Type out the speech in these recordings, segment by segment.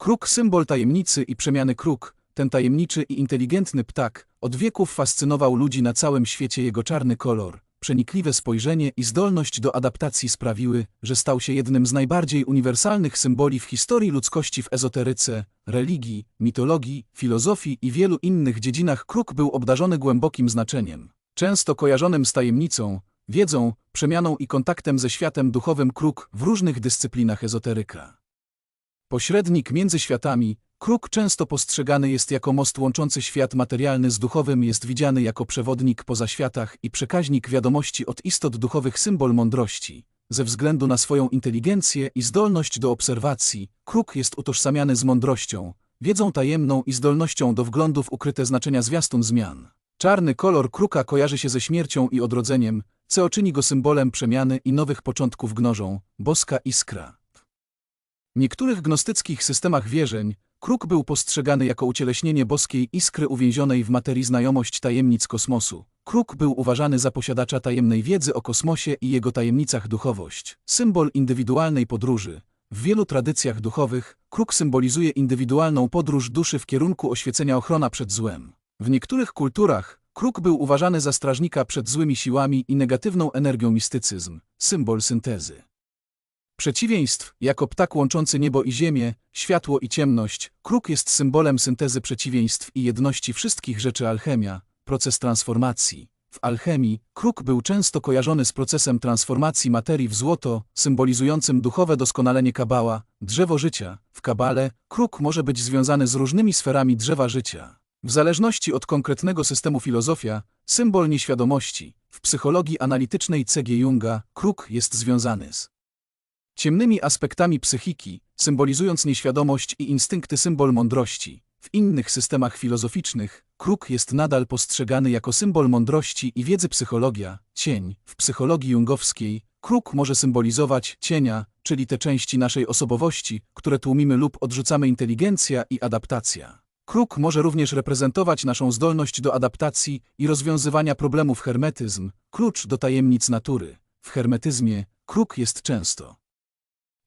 Kruk symbol tajemnicy i przemiany kruk, ten tajemniczy i inteligentny ptak, od wieków fascynował ludzi na całym świecie jego czarny kolor. Przenikliwe spojrzenie i zdolność do adaptacji sprawiły, że stał się jednym z najbardziej uniwersalnych symboli w historii ludzkości w ezoteryce, religii, mitologii, filozofii i wielu innych dziedzinach kruk był obdarzony głębokim znaczeniem. Często kojarzonym z tajemnicą, wiedzą, przemianą i kontaktem ze światem duchowym kruk w różnych dyscyplinach ezoteryka. Pośrednik między światami, kruk często postrzegany jest jako most łączący świat materialny z duchowym, jest widziany jako przewodnik poza światach i przekaźnik wiadomości od istot duchowych symbol mądrości. Ze względu na swoją inteligencję i zdolność do obserwacji, kruk jest utożsamiany z mądrością, wiedzą tajemną i zdolnością do wglądu w ukryte znaczenia zwiastun zmian. Czarny kolor kruka kojarzy się ze śmiercią i odrodzeniem, co czyni go symbolem przemiany i nowych początków gnożą, boska iskra. Niektórych gnostyckich systemach wierzeń kruk był postrzegany jako ucieleśnienie boskiej iskry uwięzionej w materii znajomość tajemnic kosmosu. Kruk był uważany za posiadacza tajemnej wiedzy o kosmosie i jego tajemnicach duchowość. Symbol indywidualnej podróży. W wielu tradycjach duchowych kruk symbolizuje indywidualną podróż duszy w kierunku oświecenia ochrona przed złem. W niektórych kulturach kruk był uważany za strażnika przed złymi siłami i negatywną energią mistycyzm, symbol syntezy. Przeciwieństw, jako ptak łączący niebo i ziemię, światło i ciemność, kruk jest symbolem syntezy przeciwieństw i jedności wszystkich rzeczy alchemia, proces transformacji. W alchemii kruk był często kojarzony z procesem transformacji materii w złoto, symbolizującym duchowe doskonalenie kabała, drzewo życia. W kabale kruk może być związany z różnymi sferami drzewa życia. W zależności od konkretnego systemu filozofia, symbol nieświadomości. W psychologii analitycznej C.G. Junga kruk jest związany z ciemnymi aspektami psychiki, symbolizując nieświadomość i instynkty symbol mądrości. W innych systemach filozoficznych kruk jest nadal postrzegany jako symbol mądrości i wiedzy psychologia, cień. W psychologii jungowskiej kruk może symbolizować cienia, czyli te części naszej osobowości, które tłumimy lub odrzucamy inteligencja i adaptacja. Kruk może również reprezentować naszą zdolność do adaptacji i rozwiązywania problemów hermetyzm, klucz do tajemnic natury. W hermetyzmie kruk jest często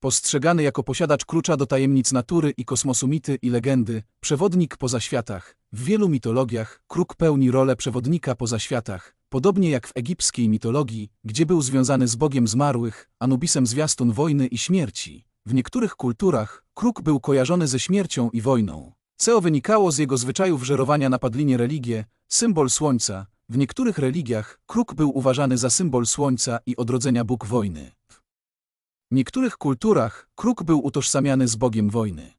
postrzegany jako posiadacz klucza do tajemnic natury i kosmosu mity i legendy, przewodnik poza światach. W wielu mitologiach kruk pełni rolę przewodnika poza światach, podobnie jak w egipskiej mitologii, gdzie był związany z Bogiem zmarłych, Anubisem zwiastun wojny i śmierci. W niektórych kulturach kruk był kojarzony ze śmiercią i wojną. Co wynikało z jego zwyczajów żerowania na padlinie religię, symbol słońca. W niektórych religiach kruk był uważany za symbol słońca i odrodzenia Bóg wojny. Niektórych kulturach kruk był utożsamiany z Bogiem wojny.